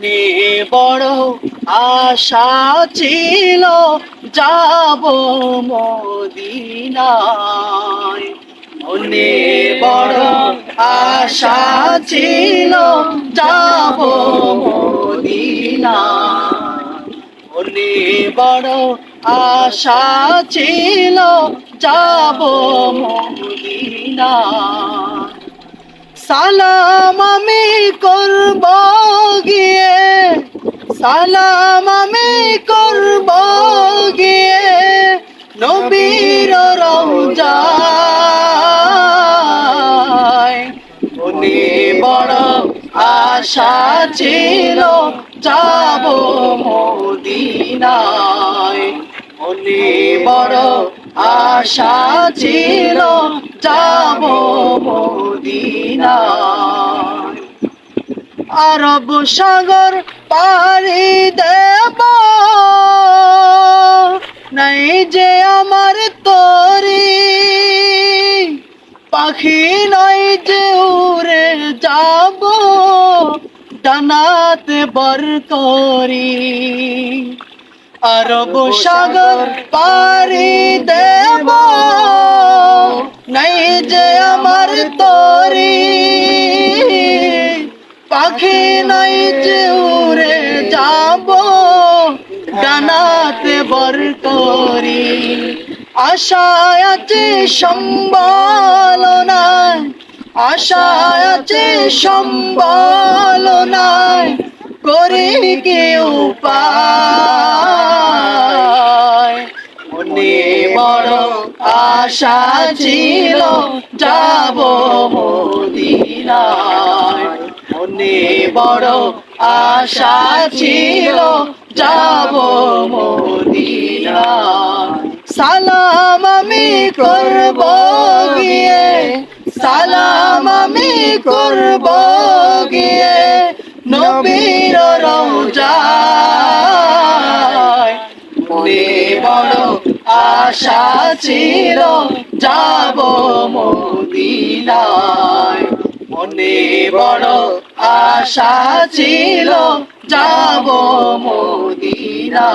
মনে বড় আশা ছিল, যাব মদিনায়। মনে বড় আশা ছিল, যাব মদিনায়। মনে বড় আশা ছিল, যাব মদিনায়। সালাম আমি করব সালাম আমি করব গিয়ে নবীর রওজায় মনে বড় আশা ছিল, যাব মদিনায়। মনে বড় আশা ছিল, যাব মদিনায়। আরব সাগর পাড়ি দেব। নাই যে আমার তরি। পাখি নাই যে উড়ে যাব ডানাতে বর করি। আরব সাগর পারি দেব। নাই যে আমার তরি। পাখি নাই যে উড়ে যাব, ডানাতে বর করি। আশায় আছে সম্বল নাই আশায় আছে সম্বল নাই করি কি উপায়? মনে বড় আশা ছিল, যাব মদিনায়। মনে বড় আশা ছিল, যাব মদিনায় সালাম আমি করব গিয়ে, সালাম আমি করব গিয়ে, নবীর রওজায়। মনে বড় আশা ছিল, যাব মদিনায়। সামনে বড় আশা ছিল যাব মোদিরা